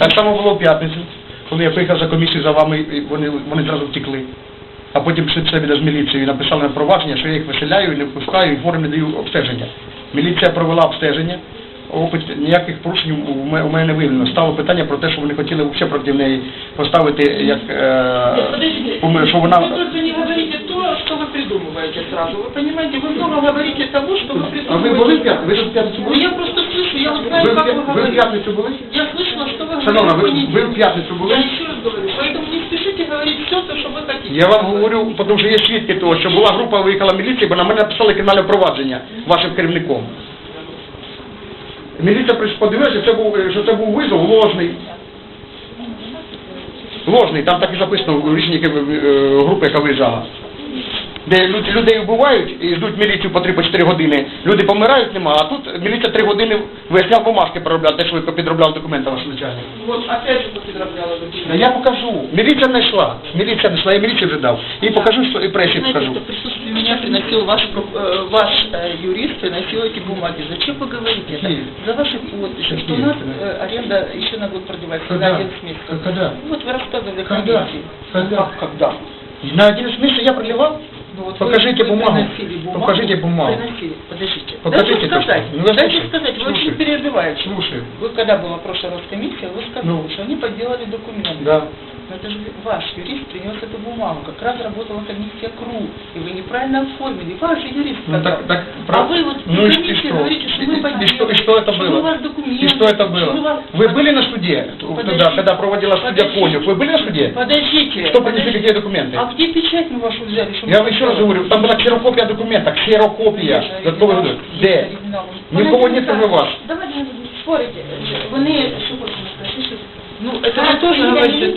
Так само було в п'ятницю, коли я приїхав за комісію за вами, і вони, вони зразу втекли. А потім пішли псевдо з міліцією і написали на провадження, що я їх виселяю і не впускаю, і хворим не даю обстеження. Міліція провела обстеження, опит ніяких порушень у ме- у мене не виявлено. Стало питання про те, що вони хотіли взагалі проти неї поставити, як е, Подождите, умер, що вона... вы только не говорите то, что вы придумываете сразу. Вы понимаете, вы много говорите того, что вы А ви були в придумываете. п'ятницю? Ви тут в п'ятницю Ну, були? я просто слышу, я вот Ви, знаю, в как п'я- вы ви в говорите. п'ятницю були? Я слышала, что вы Шановна, говорите ви, в ви в понедельник. п'ятницю були? Я еще раз говорю, поэтому не спешите говорить все то, что вы хотите. Я вам говорю, тому що є свідки того, що була група, виїхала міліція, бо на мене написали кримінальне провадження вашим керівником. Міліція прийшла, подивилася, що це був, що це був визов ложний. Ложний, там так і записано в рішенні е, групи, яка виїжджала. Де люди, людей вбивають і ждуть міліцію по 3-4 години. Люди помирають, нема, а тут міліція 3 години виясняв бумажки проробляв, те, що ви підробляв документи ваш начальник. Вот, опять же, подробляла Та Я покажу. Міліція не йшла. Міліція не йшла, я міліцію вже дав. І покажу, що і пресі Знаете, покажу. что в присутствии меня приносил ваш, про- э, ваш э, юрист, приносил эти бумаги. Зачем вы говорите это? Какие? За ваши подписи, что Какие? у нас э, аренда еще на год продлевается, Когда? на 11 месяцев. Когда? Вот вы рассказывали Когда? комиссии. Когда? Как когда? На один смысл я проливал? Ну, вот Покажите вы, вы бумагу. приносили бумагу. Покажите бумагу. Приносили. Подождите. Покажите Дайте то, сказать. что- ну, я Дайте слушаю. сказать. Вы очень Слушаю. перебиваете. Слушаю. Вы когда была в прошлый раз комиссия, вы сказали, Ну. что они подделали документы. Да. Но это же ваш юрист принес эту бумагу. Как раз работала комиссия КРУ. И вы неправильно оформили. Ваш же юрист Ну, сказал. так- так, а вы вот ну и комиссии что? говорите, что мы и- и что- и что это было? у вас документы. И что это что было? вас- Вы были на суде, Подождите. тогда, когда проводила судья. Конюх? Вы были на суде? Подождите. Кто принесли какие документы? А где печать мы вашу взяли? что Я вам еще раз говорю, там была ксерокопия документа, ксерокопия. Оригинал, Додатковий документ. Де? Нікого не не ваш. Давайте не будемо спорити. Вони що хочемо сказати. Ну, это вы тоже говорите